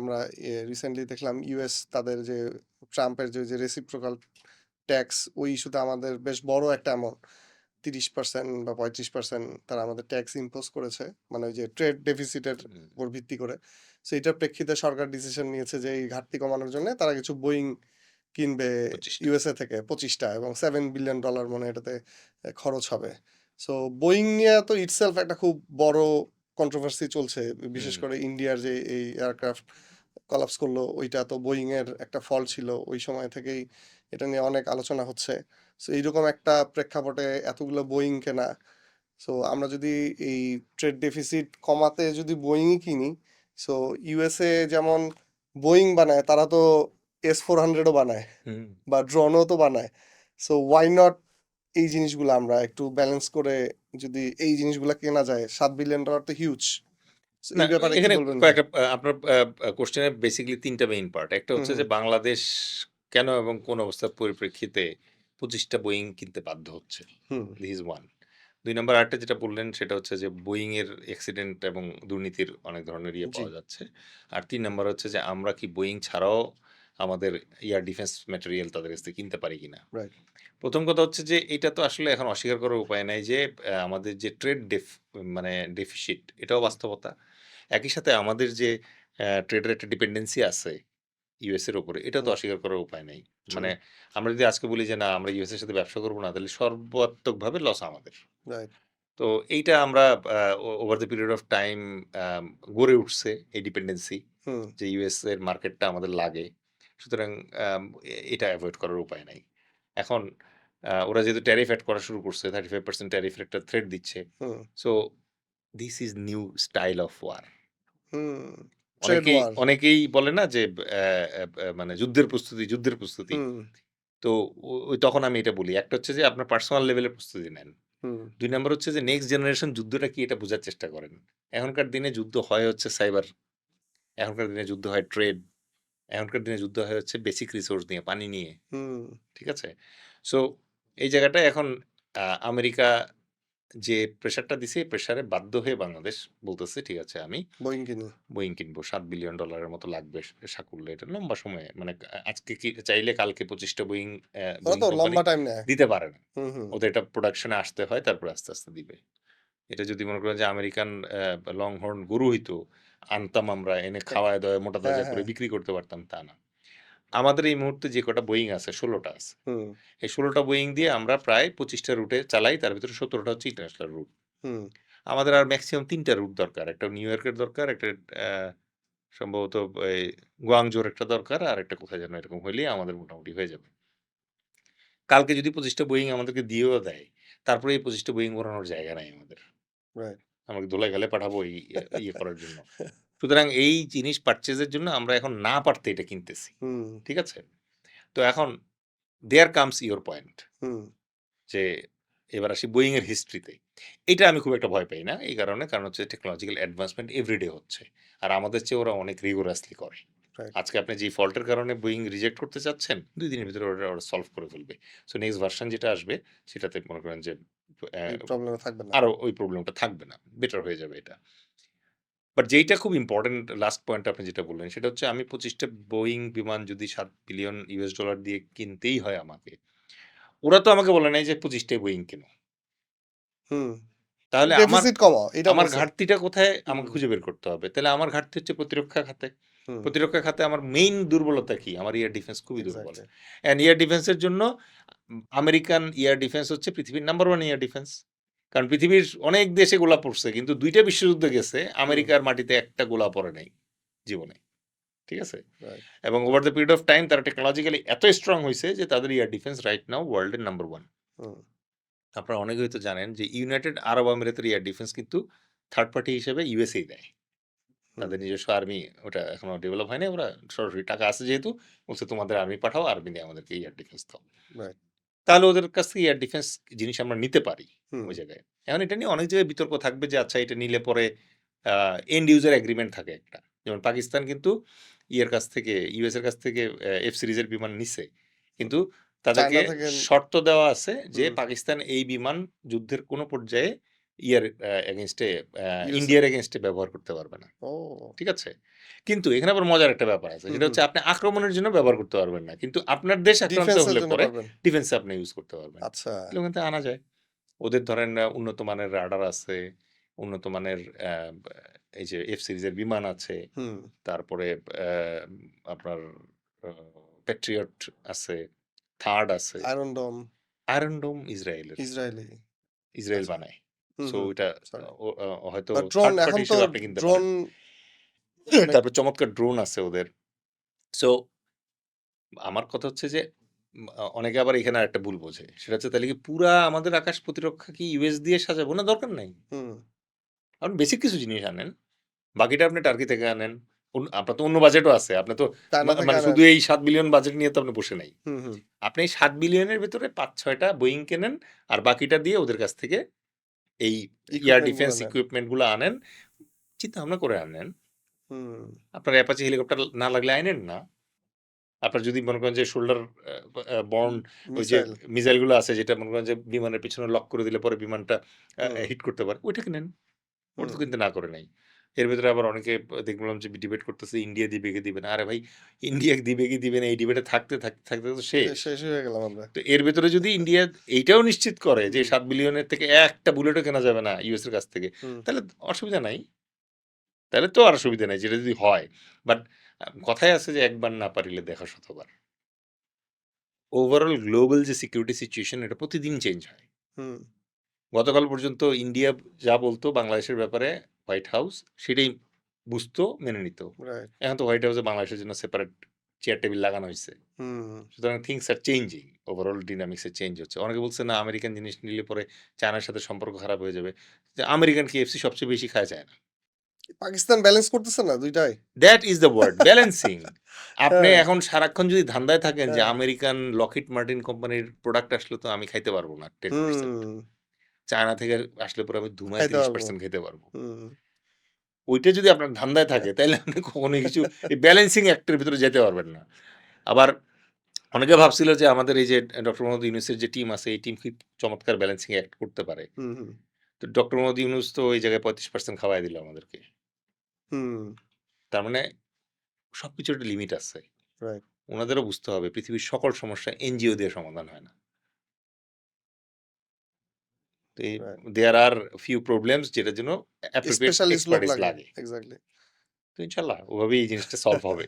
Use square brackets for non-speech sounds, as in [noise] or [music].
আমরা রিসেন্টলি দেখলাম ইউএস তাদের যে ট্রাম্পের যে যে রেসিপ্রোকাল ট্যাক্স ওই ইস্যুতে আমাদের বেশ বড় একটা অ্যামাউন্ট তিরিশ পার্সেন্ট বা পঁয়ত্রিশ পার্সেন্ট তারা আমাদের ট্যাক্স ইম্পোজ করেছে মানে ওই যে ট্রেড ডেফিসিটের উপর ভিত্তি করে। সো এটার প্রেক্ষিতে সরকার ডিসিশন নিয়েছে যে এই ঘাটতি কমানোর জন্য তারা কিছু বোয়িং কিনবে ইউএসএ থেকে পঁচিশটা এবং সেভেন বিলিয়ন ডলার মনে এটাতে খরচ হবে। সো বোয়িং নিয়ে তো ইটসেলফ একটা খুব বড় কন্ট্রোভার্সি চলছে বিশেষ করে ইন্ডিয়ার যে এই এয়ারক্রাফট কলাপস করল ওইটা তো বোয়িং এর একটা ফল ছিল ওই সময় থেকেই এটা নিয়ে অনেক আলোচনা হচ্ছে। সো এইরকম একটা প্রেক্ষাপটে এতগুলো বোয়িং কেনা। সো আমরা যদি এই ট্রেড ডেফিসিট কমাতে যদি বোয়িংই কিনি সো ইউএসএ যেমন বোয়িং বানায় তারা তো এস ফোর হান্ড্রেডও বানায় বা ড্রোনও তো বানায়। সো ওয়াই নট এই জিনিসগুলো আমরা একটু ব্যালেন্স করে যদি এই জিনিসগুলো কেনা যায় সাত বিলিয়ন ডলার তো হিউজ এখানে কয়েকটা আপনার কোশ্চেনের বেসিক্যালি তিনটা মেইন পার্ট একটা হচ্ছে যে বাংলাদেশ কেন এবং কোন অবস্থার পরিপ্রেক্ষিতে পঁচিশটা বোয়িং কিনতে বাধ্য হচ্ছে? দিস ইজ ওয়ান দুই নম্বর আরেকটা যেটা বললেন সেটা হচ্ছে যে বোয়িং এর অ্যাক্সিডেন্ট এবং দুর্নীতির অনেক ধরনের ইয়ে পাওয়া যাচ্ছে। আর তিন নম্বর হচ্ছে যে আমরা কি বোয়িং ছাড়াও আমাদের এয়ার ডিফেন্স ম্যাটেরিয়াল তাদের কাছ থেকে কিনতে পারি কিনা। প্রথম কথা হচ্ছে যে এটা তো আসলে এখন অস্বীকার করার উপায় নাই যে আমাদের যে ট্রেড ডেফ মানে ডেফিসিট এটাও বাস্তবতা। একই সাথে আমাদের যে ট্রেডের একটা ডিপেন্ডেন্সি আছে ইউএস এর উপরে এটা তো অস্বীকার করার উপায় নেই। মানে আমরা যদি আজকে বলি যে না আমরা ইউএস এর সাথে ব্যবসা করব না তাহলে সর্বাত্মকভাবে লস আমাদের। তো এইটা আমরা over the period of time গড়ে উঠছে এই ডিপেন্ডেন্সি যে ইউএস এর মার্কেটটা আমাদের লাগে। সুতরাং এটা অ্যাভয়েড করার উপায় নাই। এখন ওরা যেহেতু ট্যারিফ অ্যাড করা শুরু করছে থার্টি ফাইভ পার্সেন্ট ট্যারিফের একটা থ্রেড দিচ্ছে so this is new style of war অনেকেই অনেকেই বলে না যে মানে যুদ্ধের প্রস্তুতি যুদ্ধের প্রস্তুতি। তো ওই তখন আমি এটা বলি একটা হচ্ছে যে আপনার পার্সোনাল লেভেলের প্রস্তুতি নেন। দুই নম্বর হচ্ছে যে নেক্সট জেনারেশন যুদ্ধটা কি এটা বোঝার চেষ্টা করেন। এখনকার দিনে যুদ্ধ হয় হচ্ছে সাইবার এখনকার দিনে যুদ্ধ হয় ট্রেড এখনকার দিনে যুদ্ধ হয় হচ্ছে বেসিক রিসোর্স নিয়ে পানি নিয়ে। ঠিক আছে? সো এই জায়গাটায় এখন আমেরিকা যে প্রেশারটা দিছে এই প্রেশারে বাধ্য হয়ে বাংলাদেশ বলতেছে ঠিক আছে আমি বোয়িং কিনি। বোয়িং কিনবো সাত বিলিয়ন ডলারের মতো লাগবে সাকুল্য। এটা লম্বা সময়ে মানে আজকে কি চাইলে কালকে পঁচিশটা বোয়িং দিতে পারে না। ওদের এটা প্রোডাকশনে আসতে হয় তারপর আস্তে আস্তে দিবে। এটা যদি মনে করেন যে আমেরিকান লং হর্ন গরু হইতো আনতাম আমরা এনে খাওয়ায় দেওয়া মোটা তাজা হ্যাঁ, করে হ্যাঁ। বিক্রি করতে পারতাম তা না। আমাদের এই মুহূর্তে যে কটা বোয়িং আছে ষোলোটা আছে। এই ষোলোটা বোয়িং দিয়ে আমরা প্রায় পঁচিশটা রুটে চালাই তার ভিতরে সতেরোটা হচ্ছে ইন্টারন্যাশনাল রুট আমাদের আর ম্যাক্সিমাম তিনটা রুট দরকার একটা নিউ ইয়র্কের দরকার একটা আহ, সম্ভবত এই গুয়াংজোর একটা দরকার আর একটা কোথায় যেন এরকম হইলেই আমাদের মোটামুটি হয়ে যাবে। কালকে যদি পঁচিশটা বোয়িং আমাদেরকে দিয়েও দেয় তারপরে এই পঁচিশটা বোয়িং ওড়ানোর জায়গা নাই আমাদের। আমাকে দোলাই গেলে পাঠাবো এই ইয়ে করার জন্য। [laughs] সুতরাং এই জিনিস পারচেজের জন্য আমরা এখন না পারতে এটা কিনতেছি। ঠিক আছে? তো এখন দেয়ার কামস ইওর পয়েন্ট যে এবার আসি বোয়িং এর হিস্ট্রিতে এটা আমি খুব একটা ভয় পাই না এই কারণে কারণ হচ্ছে টেকনোলজিক্যাল অ্যাডভান্সমেন্ট এভরিডে হচ্ছে। আর আমাদের চেয়ে ওরা অনেক রিগোরাসলি করে। আজকে আপনি যে ফল্টের কারণে বোয়িং রিজেক্ট করতে চাচ্ছেন দুই দিনের ভিতরে ওরা ওরা সলভ করে ফেলবে। সো নেক্সট ভার্সন যেটা আসবে সেটাতে মনে করেন যে প্রবলেম থাকবে না। আরও ওই প্রবলেমটা থাকবে না বেটার হয়ে যাবে এটা। বাট যেইটা খুব ইম্পর্টেন্ট লাস্ট পয়েন্ট আপনি যেটা বললেন সেটা হচ্ছে আমি পঁচিশটা বোয়িং বিমান যদি সাত বিলিয়ন ইউএস ডলার দিয়ে কিনতেই হয় আমাকে ওরা তো আমাকে বলে নাই যে পঁচিশটাই বোয়িং কেন। হুম। তাহলে আমার ঘাটতিটা কোথায়? আমাকে খুঁজে বের করতে হবে। তাহলে আমার ঘাটতি হচ্ছে প্রতিরক্ষা খাতে। প্রতিরক্ষা খাতে আমার মেইন দুর্বলতা কি? আমার ইয়ার ডিফেন্স খুবই দুর্বল। অ্যান্ড এয়ার ডিফেন্সের জন্য আমেরিকান ইয়ার ডিফেন্স হচ্ছে পৃথিবীর নাম্বার ওয়ান ইয়ার ডিফেন্স কারণ পৃথিবীর অনেক দেশে গোলা পড়ছে কিন্তু দুইটা বিশ্বযুদ্ধ গেছে আমেরিকার মাটিতে একটা গোলা পড়ে নাই জীবনে। ঠিক আছে? এবং over the period of time তারা টেকনোলজিক্যালি এত স্ট্রং হয়েছে যে তাদের ইয়ার ডিফেন্স রাইট নাও ওয়ার্ল্ডের নাম্বার ওয়ান আপনারা অনেকে হয়তো জানেন যে ইউনাইটেড আরব আমিরাতের ইয়ার ডিফেন্স কিন্তু থার্ড পার্টি হিসেবে ইউএসএই দেয়। তাদের নিজস্ব আর্মি ওটা এখনও ডেভেলপ হয়নি। ওরা সরাসরি টাকা আছে যেহেতু বলছে তোমাদের আর্মি পাঠাও আর্মি দিয়ে আমাদেরকে এয়ার ডিফেন্স দাও। তাহলে ওদের কাছ থেকে এয়ার ডিফেন্স জিনিস আমরা নিতে পারি ওই জায়গায়। এখন এটা নিয়ে অনেক জায়গায় বিতর্ক থাকবে যে আচ্ছা এটা নিলে পরে এন্ড ইউজার এগ্রিমেন্ট থাকে একটা। যেমন পাকিস্তান কিন্তু ইয়ের কাছ থেকে ইউএস এর কাছ থেকে এফ সিরিজের বিমান নিছে। কিন্তু তাদেরকে শর্ত দেওয়া আছে যে পাকিস্তান এই বিমান যুদ্ধের কোনো পর্যায়ে ইয়ার এগেনস্টে ইন্ডিয়ার এগেনস্টে ব্যবহার করতে পারবে না। ও। ঠিক আছে? কিন্তু এখানে আবার মজার একটা ব্যাপার আছে। যেটা হচ্ছে আপনি আক্রমণের জন্য ব্যবহার করতে পারবেন না। কিন্তু আপনার দেশ আক্রান্ত হলে পরে ডিফেন্সে আপনি ইউজ করতে পারবেন। আচ্ছা। ওখান থেকে আনা যায়। ওদের ধরেন উন্নত মানের রাডার আছে উন্নত মানের এই যে এফ সিরিজের বিমান আছে তারপরে আপনার প্যাট্রিয়ট আছে থার্ড আছে। আয়রন ডোম আয়রন ডোম ইসরায়েলের ইসরায়েলি ইসরায়েল বানায়। সো ও- হয়তো ড্রোন এখন তো ড্রোন [coughs] তারপর চমৎকার ড্রোন আছে ওদের। সো আমার কথা হচ্ছে যে অনেকে আবার এখানে একটা ভুল বোঝে। সেটা হচ্ছে তাহলে কি পুরা আমাদের আকাশ প্রতিরক্ষা কি ইউএস দিয়ে সাজাবো না দরকার নাই? আপনি বেসিক কিছু জিনিস আনেন বাকিটা আপনি টার্কি থেকে আনেন আপনার তো অন্য বাজেটও আছে আপনি তো চায়না মা- থেকে মানে শুধু এই সাত বিলিয়ন বাজেট নিয়ে তো আপনি বসে নাই। আপনি এই সাত বিলিয়নের ভিতরে পাঁচ ছয়টা বোয়িং কেনেন আর বাকিটা দিয়ে ওদের কাছ থেকে এই ইয়ার ডিফেন্স নেন। ইকুইপমেন্টগুলো আনেন চিন্তা ভাবনা করে আনেন আপনার অ্যাপাচি হেলিকপ্টার না লাগলে আনেন না। আপনার যদি মনে করেন যে শোল্ডার বর্ন ওই যে মিসাইল মিসাইলগুলো আছে যেটা মনে করেন যে বিমানের পিছনে লক করে দিলে পরে বিমানটা হিট করতে পারে ওইটা কিনেন ওটা তো কিন্তু না করে নাই। এর ভিতরে আবার অনেকে দেখলাম যে ডিবেট করতেছে ইন্ডিয়া দিবে কি দিবে না। আরে ভাই ইন্ডিয়া দিবে কি দিবে না। এই ডিবেটে থাকতে থাকতে থাকতে তো শেষ। শেষ হয়ে গেলাম আমরা। তো এর ভিতরে যদি ইন্ডিয়া এইটাও নিশ্চিত করে যে সাত বিলিয়নের থেকে একটা বুলেটও কেনা যাবে না ইউএস এর কাছ থেকে তাহলে অসুবিধা নাই। তাহলে তো আর অসুবিধা নাই যেটা যদি হয়। বাট কথায় আছে যে একবার না পারিলে দেখা শতবার। ওভারঅল গ্লোবাল যে সিকিউরিটি সিচুয়েশন এটা প্রতিদিন চেঞ্জ হয়। হুম। গতকাল পর্যন্ত ইন্ডিয়া যা বলতো বাংলাদেশের ব্যাপারে হোয়াইট হাউস সেটাই বুঝতো মেনে নিত। এখন তো হোয়াইট হাউসে বাংলাদেশের জন্য সেপারেট চেয়ার টেবিল লাগানো হয়েছে সুতরাং থিংস আর চেঞ্জিং ওভারঅল ডিনামিক্সে চেঞ্জ হচ্ছে। অনেকে বলছে না আমেরিকান জিনিস নিলে পরে চায়নার সাথে সম্পর্ক খারাপ হয়ে যাবে। যে আমেরিকান কেএফসি সবচেয়ে বেশি খায় চায় না পাকিস্তান ব্যালেন্স করতেছে না দুইটাই? That is the word balancing আপনি হ্যাঁ। এখন সারাক্ষণ যদি ধান্দায় থাকেন যে হ্যাঁ। আমেরিকান লকিট মার্টিন কোম্পানির প্রোডাক্ট আসলে তো আমি খাইতে পারব না টেন চায়না থেকে আসলে পরে আমি ধুমায় তিরিশ পার্সেন্ট খেতে পারব। ওইটা যদি আপনার ধান্দায় থাকে তাহলে আপনি কখনো কিছু এই ব্যালেন্সিং অ্যাক্টের ভিতরে যেতে পারবেন না। আবার অনেকে ভাবছিল যে আমাদের এই যে ডক্টর মোহাম্মদ ইউনুসের যে টিম আছে এই টিম খুব চমৎকার ব্যালেন্সিং অ্যাক্ট করতে পারে? তো ডক্টর মোহাম্মদ ইউনুস তো ওই জায়গায় পঁয়ত্রিশ পার্সেন্ট খাওয়াই দিল আমাদেরকে। হুম। তার মানে সবকিছুর একটা লিমিট আছে। ওনাদেরও বুঝতে হবে পৃথিবীর সকল সমস্যা এনজিও দিয়ে সমাধান হয় না। তো দেয়ার আর ফিউ প্রবলেমস যেটার জন্য লাগে। এক্স্যাক্টলি তো ইনশাল্লাহ ওভাবেই এই জিনিসটা সলভ হবে।